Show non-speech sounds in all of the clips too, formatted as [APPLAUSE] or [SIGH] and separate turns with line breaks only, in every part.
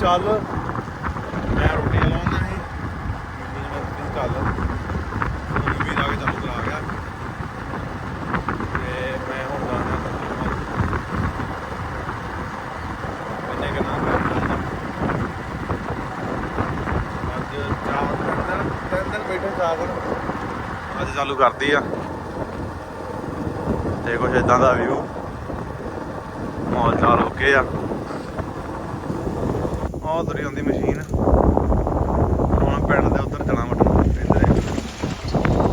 ਚੱਲ। ਮੈਂ ਰੋਟੀ ਲਾਉਂਦਾ ਸੀ। ਬੀਬੀ ਚੱਲ। ਉਹ ਵੀ ਲਾ ਕੇ ਚਾਲੂ ਕਰਾ ਗਿਆ। ਤੇ ਮੈਂ ਹੁਣ ਜਾਣਾ ਮੈਨੇ ਕਰਨਾ ਅੱਜ ਚਾਰ ਦਿਨ ਤਿੰਨ ਦਿਨ ਬੈਠੇ ਚਾਰ ਦਿਨ ਅੱਜ ਚਾਲੂ ਕਰਦੀ ਆ। ਤੇ ਕੁਛ ਇਦਾਂ ਦਾ ਵਿਊ ਮਾਹੌਲ ਚਾਲ ਓਕੇ ਆ। ਆਹ ਤੁਰੀ ਆਉਂਦੀ ਮਸ਼ੀਨ। ਹੁਣ ਪਿੰਡ ਦੇ ਉੱਧਰ ਚਣਾ ਵਟਣਾ ਇੱਧਰ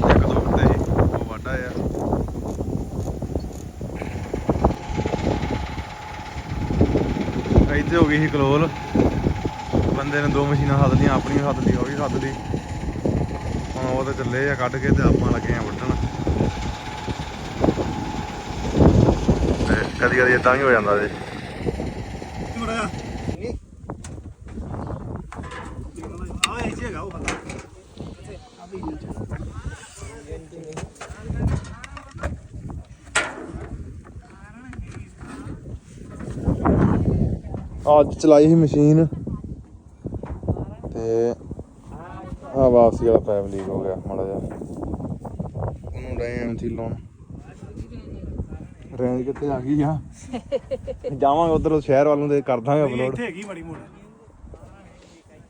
ਇੱਕ ਦੋ ਬੰਦੇ ਉਹ ਵਾਢਾ ਆ। ਇੱਥੇ ਹੋ ਗਈ ਸੀ ਕਲੋਲ। ਬੰਦੇ ਨੇ ਦੋ ਮਸ਼ੀਨਾਂ ਸੱਦ ਲਈਆਂ, ਆਪਣੀ ਸੱਦ ਲਈ, ਉਹ ਵੀ ਸੱਦ ਲਈ। ਹੁਣ ਉਹ ਤੇ ਚੱਲੇ ਆ ਕੱਢ ਕੇ ਤੇ ਆਪਾਂ ਲੱਗੇ ਆ ਵੱਢਣ। ਤੇ ਕਦੀ ਕਦੀ ਇਦਾਂ ਵੀ ਹੋ ਜਾਂਦਾ ਜੀ। ਅੱਜ ਚਲਾਈ ਸੀ ਮਸ਼ੀਨ। ਤੇ ਆ ਵਾਪਸੀ ਵਾਲਾ ਪੈਪ ਲੀਕ ਹੋ ਗਿਆ ਮਾੜਾ ਜਿਹਾ। ਉਹਨੂੰ ਰਹੇ ਐਮਥੀ ਲਾਉਣ। ਰੇਂਜ ਕਿੱਥੇ ਆ ਗਈ ਆ? [LAUGHS] ਜਾਵਾਂਗੇ ਉਧਰ ਸ਼ਹਿਰ ਵੱਲ ਨੂੰ ਤੇ ਕਰ ਦਾਂਗੇ ਅਪਲੋਡ
ਇੱਥੇ ਹੈਗੀ ਬੜੀ ਮੋੜ।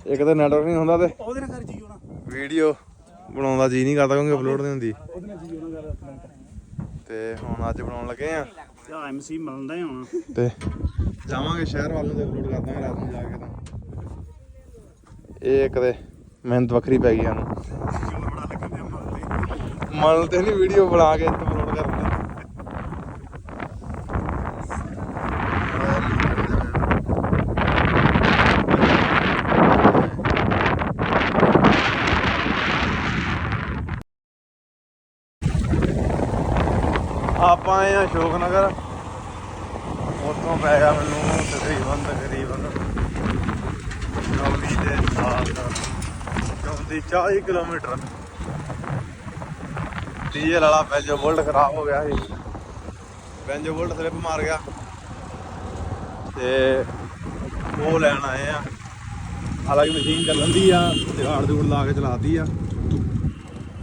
ਇੱਕ ਤਾਂ ਨੈਟਵਰਕ ਨਹੀਂ ਹੁੰਦਾ ਤੇ।
ਉਹਦੇ ਨਾਲ ਕਰ ਜੀ ਹੋਣਾ
ਵੀਡੀਓ ਬਣਾਉਂਦਾ ਜੀ ਨਹੀਂ ਕਰਦਾ ਕਿਉਂਕਿ ਅਪਲੋਡ ਨਹੀਂ ਹੁੰਦੀ।
ਉਹਦੇ ਨਾਲ ਜੀ ਹੋਣਾ ਕਰ।
ਤੇ ਹੁਣ ਅੱਜ ਬਣਾਉਣ ਲੱਗੇ ਆ।
ਆ ਐਮਸੀ ਮਿਲਦਾ ਹੀ ਹੁਣ।
ਤੇ ਜਾਵਾਂਗੇ ਸ਼ਹਿਰ ਵੱਲ ਨੂੰ ਤੇ ਅਪਲੋਡ ਕਰ ਦਾਂਗੇ ਰਾਤ ਨੂੰ ਜਾ ਕੇ ਤਾਂ। ਇਹ ਇੱਕ ਤੇ ਮਿਹਨਤ ਵੱਖਰੀ ਪੈ ਗਈ ਸਾਨੂੰ। ਮਨ ਤੇ। ਨਹੀਂ ਵੀਡੀਓ ਬਣਾ ਕੇ ਅਪਲੋਡ ਕਰਨੀ। ਆਪਾਂ ਆਏ ਆ ਅਸ਼ੋਕ ਨਗਰ ਉੱਥੋਂ ਪੈ ਗਿਆ ਮੈਨੂੰ ਤਕਰੀਬਨ ਤਕਰੀਬਨ 24 ਦੇ ਸਾਲ ਦਾ। 24 40 ਕਿਲੋਮੀਟਰ। ਡੀਜ਼ਲ ਵਾਲਾ ਬੈਂਜੋ ਬੋਲਟ ਖਰਾਬ ਹੋ ਗਿਆ ਸੀ। ਪੈਂਜੋ ਬੋਲਟ ਸਲਿੱਪ ਮਾਰ ਗਿਆ। ਤੇ ਉਹ ਲੈਣ ਆਏ ਆ। ਹਾਲਾਂਕਿ ਮਸ਼ੀਨ ਚੱਲਣ ਦੀ ਆ, ਤੇ ਹਾੜ ਦੂੜ ਲਾ ਕੇ ਚਲਾਤੀ ਆ।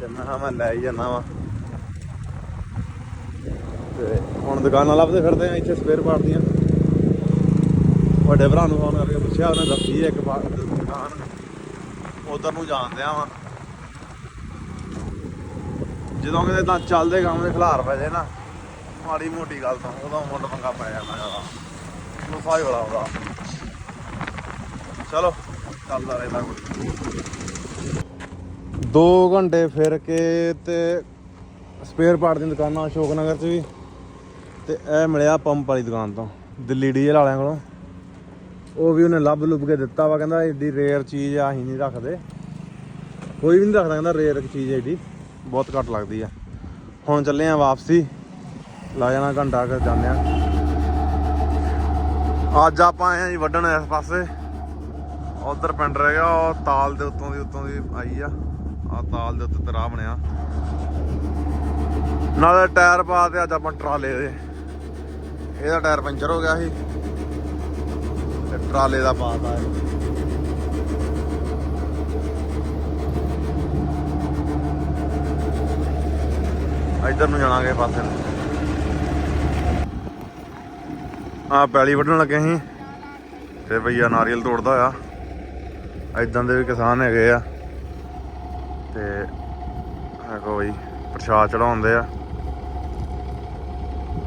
ਤੇ ਮੈਂ ਕਿਹਾ ਮੈਂ ਲੈ ਹੀ ਜਾਣਾ ਵਾ। ਤੇ ਹੁਣ ਦੁਕਾਨਾਂ ਲੱਭਦੇ ਫਿਰਦੇ ਆ, ਇੱਥੇ ਸਪੇਅਰ ਪਾਰਟ ਦੀਆਂ। ਵੱਡੇ ਭਰਾ ਨੂੰ ਫੋਨ ਕਰਕੇ ਪੁੱਛਿਆ, ਉਹਨੇ ਦੱਸੀ ਹੈ ਇੱਕ ਦੁਕਾਨ। ਉਧਰ ਨੂੰ ਜਾਂਦੇ ਆ ਵਾ ਜਦੋਂ ਕਿਤੇ ਤਾਂ ਚੱਲਦੇ ਕੰਮ ਦੇ ਖਿਲਾਰ ਪੈ ਜੇ ਨਾ, ਮਾੜੀ ਮੋਟੀ ਗੱਲ ਤਾਂ ਉਹਦਾ ਮੁੱਢ ਪੰਗਾ ਪੈ ਜਾਂਦਾ ਜ਼ਿਆਦਾ ਗੁੱਸਾ ਹੀ ਬੜਾ ਉਹਦਾ। ਚਲੋ, ਚੱਲਦਾ ਰਹਿੰਦਾ ਕੋਈ। 2 ਘੰਟੇ ਫਿਰ ਕੇ ਤੇ ਸਪੇਅਰ ਪਾਰਟ ਦੀਆਂ ਦੁਕਾਨਾਂ ਅਸ਼ੋਕ ਨਗਰ 'ਚ ਵੀ। ਤੇ ਇਹ ਮਿਲਿਆ ਪੰਪ ਵਾਲੀ ਦੁਕਾਨ ਤੋਂ, ਦਿੱਲੀ ਡੀਜ਼ਲ ਵਾਲਿਆਂ ਕੋਲੋਂ। ਉਹ ਵੀ ਉਹਨੇ ਲੱਭ ਲੁੱਭ ਕੇ ਦਿੱਤਾ ਵਾ, ਕਹਿੰਦਾ ਏਡੀ ਰੇਅਰ ਚੀਜ਼ ਆ, ਅਸੀਂ ਨਹੀਂ ਰੱਖਦੇ। ਕੋਈ ਵੀ ਨਹੀਂ ਰੱਖਦਾ, ਕਹਿੰਦਾ ਰੇਅਰ ਚੀਜ਼ ਏਡੀ। ਬਹੁਤ ਘੱਟ ਲੱਗਦੀ ਆ। ਹੁਣ ਚੱਲੇ ਆ ਵਾਪਸੀ। ਲਾ ਜਾਣਾ ਘੰਟਾ ਕਰ ਜਾਂਦੇ ਆ। ਅੱਜ ਆਪਾਂ ਆਏ ਆ ਜੀ ਵੱਢਣ ਇਸ ਪਾਸੇ। ਉਧਰ ਪਿੰਡ ਰਹਿ ਗਿਆ, ਉਹ ਤਾਲ ਦੇ ਉੱਤੋਂ ਦੀ ਉੱਤੋਂ ਦੀ ਆਈ ਆ। ਆ ਤਾਲ ਦੇ ਉੱਤੇ ਤਰਾ ਬਣਿਆ। ਨਾਲੇ ਟਾਇਰ ਪਾ ਤੇ ਅੱਜ ਆਪਾਂ ਟਰਾਲੇ ਦੇ। ਇਹਦਾ ਟਾਇਰ ਪੰਚਰ ਹੋ ਗਿਆ ਸੀ। ਤੇ ਟਰਾਲੇ ਦਾ ਪਾਤਾ ਹੈ ਇੱਧਰ ਨੂੰ ਜਾਣਾਗੇ ਪਾਸੇ ਨੂੰ। ਆ ਪੈਲੀ ਵੱਢਣ ਲੱਗੇ ਸੀ। ਤੇ ਭਈਆ ਨਾਰੀਅਲ ਤੋੜਦਾ ਆ ਇਦਾਂ ਦੇ ਵੀ ਕਿਸਾਨ ਹੈਗੇ ਆ। ਤੇ ਹੈਗੋ ਬਈ, ਪ੍ਰਸ਼ਾਦ ਚੜਾਉਂਦੇ ਆ।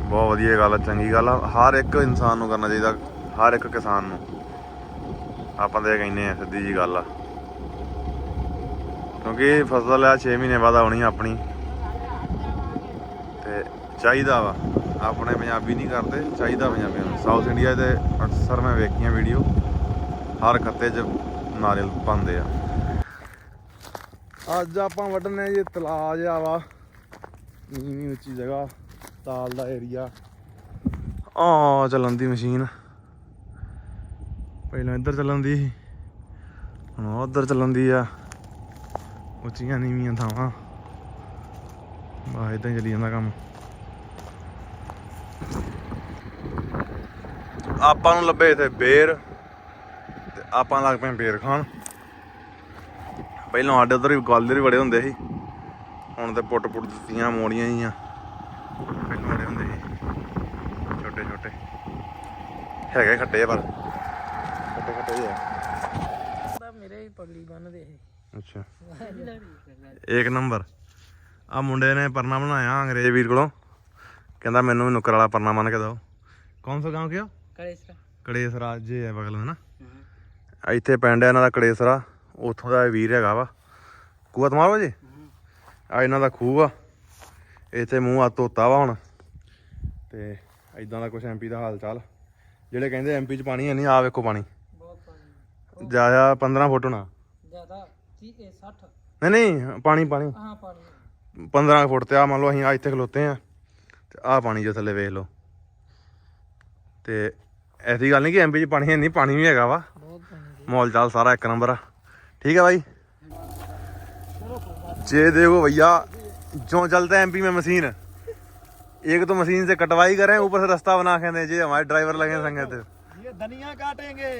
ਬਹੁਤ ਵਧੀਆ ਗੱਲ ਆ, ਚੰਗੀ ਗੱਲ ਆ। ਹਰ ਇੱਕ ਇਨਸਾਨ ਨੂੰ ਕਰਨਾ ਚਾਹੀਦਾ, ਹਰ ਇੱਕ ਕਿਸਾਨ ਨੂੰ। ਆਪਾਂ ਤਾਂ ਇਹ ਕਹਿੰਦੇ ਆ, ਸਿੱਧੀ ਜੀ ਗੱਲ ਆ। ਕਿਉਂਕਿ ਫਸਲ ਆ 6 ਮਹੀਨੇ ਬਾਅਦ ਆਉਣੀ ਆ ਆਪਣੀ। ਤੇ ਚਾਹੀਦਾ ਵਾ, ਆਪਣੇ ਪੰਜਾਬੀ ਨਹੀਂ ਕਰਦੇ, ਚਾਹੀਦਾ ਪੰਜਾਬੀਆਂ ਨੂੰ। ਸਾਊਥ ਇੰਡੀਆ ਦੇ ਅਕਸਰ ਮੈਂ ਵੇਖੀਆਂ ਵੀਡੀਓ ਹਰ ਖੱਤੇ 'ਚ ਨਾਰੀਅਲ ਪਾਉਂਦੇ ਆ। ਅੱਜ ਆਪਾਂ ਵੱਢਣੇ ਜੀ, ਤਲਾਅ ਜਿਹਾ ਵਾ। ਨੀਵੀਂ ਉੱਚੀ ਜਗ੍ਹਾ। ਤਾਲ ਦਾ ਏਰੀਆ ਆ ਚੱਲਣ ਦੀ ਮਸ਼ੀਨ। ਪਹਿਲਾਂ ਇੱਧਰ ਚੱਲਣ ਦੀ ਸੀ, ਹੁਣ ਉੱਧਰ ਚੱਲਣ ਦੀ ਆ। ਉੱਚੀਆਂ ਨੀਵੀਆਂ ਥਾਵਾਂ। ਬਾ ਇਦਾਂ ਹੀ ਚੱਲੀ ਜਾਂਦਾ ਕੰਮ। ਆਪਾਂ ਨੂੰ ਲੱਭੇ ਇੱਥੇ ਬੇਰ ਤੇ ਆਪਾਂ ਲੱਗ ਪਏ ਬੇਰ ਖਾਣ। ਪਹਿਲਾਂ ਸਾਡੇ ਉਧਰ ਵੀ ਗਾਲਰ ਹੀ ਬੜੇ ਹੁੰਦੇ ਸੀ। ਹੁਣ ਤੇ ਪੁੱਟ ਪੁੱਟ ਦਿੱਤੀਆਂ ਮੋੜੀਆਂ ਹੀ ਆ ਪਹਿਲਾਂ ਬੜੇ ਹੁੰਦੇ ਸੀ ਛੋਟੇ ਛੋਟੇ। ਹੈਗੇ ਖੱਟੇ ਆ ਪਰ ਖੱਟੇ ਖੱਟੇ ਹੀ ਆ।
ਤਾਂ ਮੇਰੇ ਹੀ ਪਗੜੀ ਬੰਨਦੇ ਇਹ।
ਅੱਛਾ। ਇੱਕ ਨੰਬਰ। ਆ ਮੁੰਡੇ ਨੇ ਪਰਨਾ ਬਣਾਇਆ ਅੰਗਰੇਜ਼ ਵੀਰ ਕੋਲੋਂ। ਕਹਿੰਦਾ ਮੈਨੂੰ ਵੀ ਨੁੱਕਰ ਵਾਲਾ ਪਰਨਾ ਮੰਨ ਕੇ ਦਿਓ। ਕੌਣ ਸਾ ਕਿਆ?
ਕਲੇਸਰਾ।
ਕੜੇਸਰਾ ਜੇ ਹੈ ਬਗਲ में ਨਾ ਇੱਥੇ ਪਿੰਡ ਹੈ ਇਹਨਾਂ ਦਾ ਕੜੇਸਰਾ ਉੱਥੋਂ ਦਾ ਇਹ ਵੀਰ ਹੈਗਾ ਵਾ। ਕੂਆ ਤੁਮਾਰੋ ਜੀ? ਆ ਇਹਨਾਂ ਦਾ ਖੂਹ ਆ। ਇੱਥੇ ਮੂੰਹ ਆ ਧੋਤਾ ਵਾ ਹੁਣ। ਤੇ ਇਦਾਂ ਦਾ ਕੁਝ ਐਮਪੀ ਦਾ ਹਾਲ ਚਾਲ। ਜਿਹੜੇ ਕਹਿੰਦੇ ਐਮਪੀ 'ਚ ਪਾਣੀ ਹੈ ਨਹੀਂ ਆ ਵੇਖੋ ਪਾਣੀ।
ਬਹੁਤ ਪਾਣੀ
ਜ਼ਿਆਦਾ 15 ਫੁੱਟ ਹੋਣਾ।
ਜ਼ਿਆਦਾ 30 60
ਨਹੀਂ ਨਹੀਂ ਪਾਣੀ ਪਾਣੀ।
ਹਾਂ ਪਾਣੀ
15 ਫੁੱਟ ਤੇ ਆ ਮੰਨ ਲਓ ਅਸੀਂ ਇੱਥੇ ਖਲੋਤੇ ਆ ਤੇ ਆ ਪਾਣੀ ਜੋ ਥੱਲੇ ਵੇਖ ਲਓ। ਤੇ ਐਸੀ ਗੱਲ ਨਹੀਂ ਕਿ ਐਮਪੀ 'ਚ ਪਾਣੀ ਨਹੀਂ ਪਾਣੀ ਵੀ ਹੈਗਾ ਵਾ। ਮੌਲ ਚਾਲ ਸਾਰਾ ਇੱਕ ਨੰਬਰ ਠੀਕ ਹੈ ਬਾਈ? ਜੇ ਦੇਖੋ ਭਈਆ ਜੋ ਚਲਦਾ ਐਮਪੀ ਮੈਂ ਮਸ਼ੀਨ। एक तो मशीन से कटवाई करें ऊपर से रास्ता बना के दें जी हमारे ड्राइवर लगे संगे थे
ये धनिया काटेंगे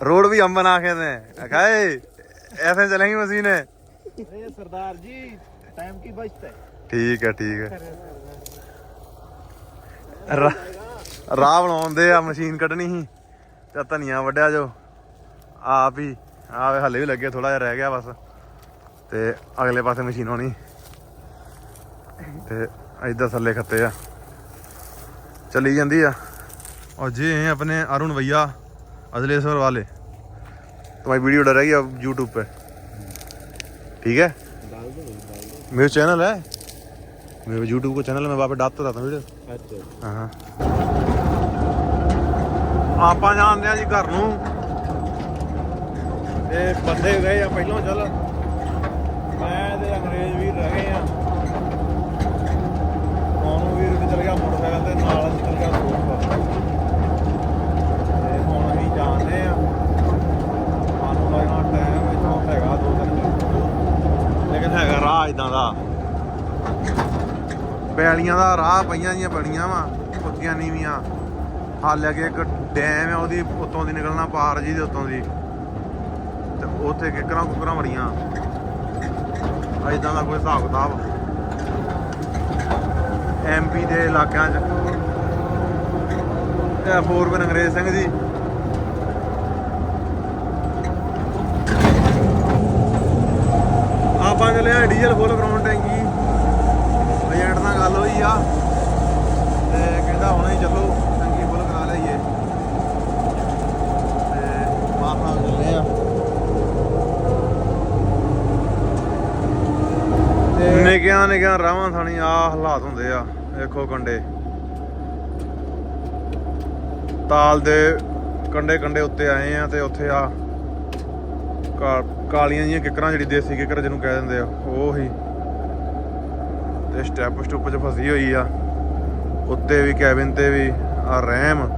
रोड भी हम बना के दें काहे ऐसे चलेंगी मशीनें
अरे सरदार जी टाइम की बचत है
ਠੀਕ ਹੈ ਠੀਕ ਹੈ ਰਾ- ਰਾਹ ਬਣਾਉਂਦੇ ਆ ਮਸ਼ੀਨ ਕੱਢਣੀ ਸੀ ਤੇ ਧਨੀਆ ਵੱਢਿਆ ਜੋ ਆਪ ਹੀ ਆਵੇ ਹੱਲੇ ਵੀ ਲੱਗੇ ਥੋੜਾ ਜਿਹਾ ਰਹਿ ਗਿਆ ਬਸ ਤੇ ਅਗਲੇ ਪਾਸੇ ਮਸ਼ੀਨ ਹੋਣੀ ਤੇ ਇੱਧਰ ਥੱਲੇ ਖੱਤੇ ਆ ਚਲੀ ਜਾਂਦੀ ਆ और ये हैं अपने अरुण भैया अजलेश्वर वाले तुम्हारी वीडियो डर रहेगी अब यूट्यूब पे ठीक है मेरा चैनल है मेरे यूट्यूब को चैनल है मैं वहाँ पे डालता रहता हूँ वीडियो
अच्छा
ਹਾਂ ਆਪਾਂ ਜਾਂਦੇ ਆ ਜੀ ਘਰ ਨੂੰ ਤੇ ਬੰਦੇ ਗਏ ਆ ਪਹਿਲਾਂ ਚੱਲ ਪੈਲੀਆਂ ਦਾ ਰਾਹ ਪਈਆਂ ਜੀਆਂ ਬਣੀਆਂ ਵਾ ਉੱਚੀਆਂ ਨੀਵੀਆਂ। ਹਾਲੇ ਅੱਗੇ ਇੱਕ ਡੈਮ ਆ, ਉਹਦੀ ਉੱਤੋਂ ਦੀ ਨਿਕਲਣਾ ਪਾਰ ਜੀ ਦੇ ਉੱਤੋਂ ਦੀ। ਤੇ ਉੱਥੇ ਕਿਕਰਾਂ ਕੁਕਰਾਂ ਬੜੀਆਂ ਐਦਾਂ ਦਾ ਕੋਈ ਹਿਸਾਬ ਕਿਤਾਬ। ਐਮਪੀ ਦੇ ਇਲਾਕਿਆਂ 'ਚ। ਇਹ ਫੋਰਮੈਨ ਅੰਗਰੇਜ਼ ਸਿੰਘ ਜੀ ਆਪਾਂ ਚੱਲੇ ਆ ਡੀਜ਼ਲ ਫੁੱਲ ਕਰਾਉਣ ਟੈਂਕੀ ਏਜੰਟ ਨਾਲ ਗੱਲ ਹੋਈ ਆ ਤੇ ਕਹਿੰਦਾ ਹੁਣੇ ਹੀ ਚੱਲੋ ਟੰਕੀ ਫੁੱਲ ਕਰਾ ਲਈਏ ਤੇ ਮਾਰਨਾ ਚੱਲੇ ਆ ਨਿੱਕਿਆਂ ਨਿੱਕਿਆਂ ਰਾਵਾਂ ਥਾਣੀ ਆ ਹਾਲਾਤ ਹੁੰਦੇ ਆ ਵੇਖੋ ਕੰਡੇ। ਤਾਲ ਦੇ ਕੰਡੇ ਕੰਡੇ ਉੱਤੇ ਆਏ ਆ ਤੇ ਉੱਥੇ ਆ ਕਾ- ਕਾਲੀਆਂ ਜੀਆਂ ਕਿਕਰਾਂ ਜਿਹੜੀ ਦੇਸੀ ਕਿਕਰ ਜਿਹਨੂੰ ਕਹਿ ਦਿੰਦੇ ਆ, ਉਹ। ਹੀ ਤੇ ਸਟੈਪ ਸਟੁੱਪ 'ਚ ਫਸੀ ਹੋਈ ਆ। ਉੱਤੇ ਵੀ ਕੈਬਿਨ ਤੇ ਵੀ ਆ ਰੈਮ।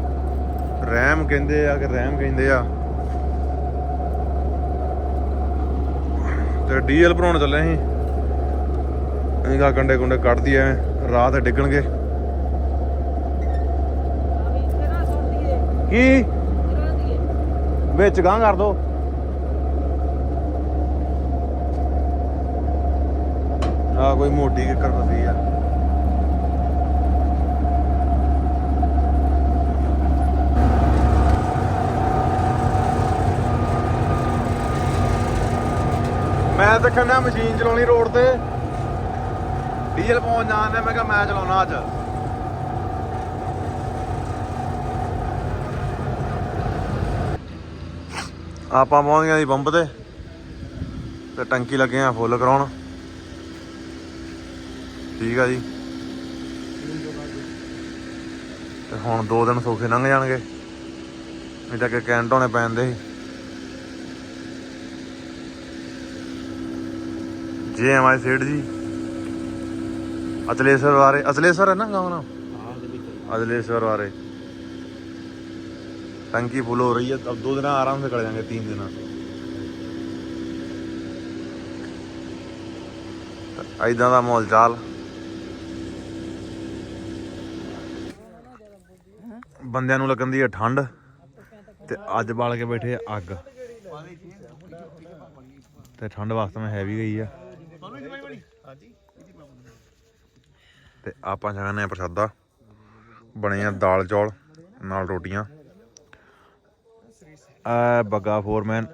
ਰੈਮ ਕਹਿੰਦੇ ਆ ਕਿ ਰੈਮ ਕਹਿੰਦੇ ਆ। ਤੇ ਡੀਐਲ ਭਰਾਉਣ ਚੱਲੇ ਸੀ। ਅਸੀਂ ਕੰਡੇ ਕੁੰਡੇ ਕੱਢਦੀ ਐ ਰਾਹ ਡਿੱਗਣਗੇ। ਕੀ? ਵਿੱਚ ਗਾਂ ਕਰ ਦੋ। ਆ ਕੋਈ ਮੋਟੀ ਕਿੱਕਰ ਫਸੀ ਆ। ਮੈਂ ਤਾਂ ਕਹਿੰਦਾ ਮਸ਼ੀਨ ਚਲਾਉਣੀ ਰੋਡ ਤੇ। ਡੀਜ਼ਲ ਜਾਣ ਜਾਂਦਾ ਮੈਂ ਕਿਹਾ ਮੈਂ ਚਲਾਉਣਾ ਅੱਜ। ਆਪਾਂ ਪਹੁੰਚ ਗਏ ਜੀ ਬੰਬ ਤੇ ਤੇ ਟੰਕੀ ਲੱਗੇ ਆ ਫੁੱਲ ਕਰਾਉਣ। ਠੀਕ ਆ ਜੀ। ਤੇ ਹੁਣ ਦੋ ਦਿਨ ਸੌਖੇ ਲੰਘ ਜਾਣਗੇ। ਨਹੀਂ ਤਾਂ ਕਿ ਕੈਂਟ ਹੋਣੇ ਪੈਂਦੇ ਸੀ। ਜੇ ਐਮ ਆਈ ਸੇਠ ਜੀ। ਅਤਲੇਸ਼ਵਰ ਵਾਰੇ ਅਤਲੇਸ਼ਵਰ ਹੈ ਨਾ ਗਾਉਂ ਨਾਮ अजलेश्वर वाले टंकी फुल हो रही है अब दो दिन आराम से कर जाएंगे तीन दिन ऐदा ਦਾ ਮਾਹੌਲ ਚਾਲ ਬੰਦਿਆਂ ਨੂੰ ਲੱਗਣ ਦੀ ਹੈ ਠੰਡ ਤੇ ਅੱਜ ਬਾਲ ਕੇ ਬੈਠੇ ਆ ਅੱਗ ਤੇ ਠੰਡ ਵਾਸਤੇ ਮੈਂ ਹੈਵੀ ਗਈ ਆ ਤੇ ਆਪਾਂ ਛਕਨੇ ਆ ਪ੍ਰਸ਼ਾਦਾ। ਬਣੇ ਆ ਦਾਲ ਚੌਲ ਨਾਲ ਰੋਟੀਆਂ। ਆ ਬੱਗਾ ਫੋਰਮੈਨ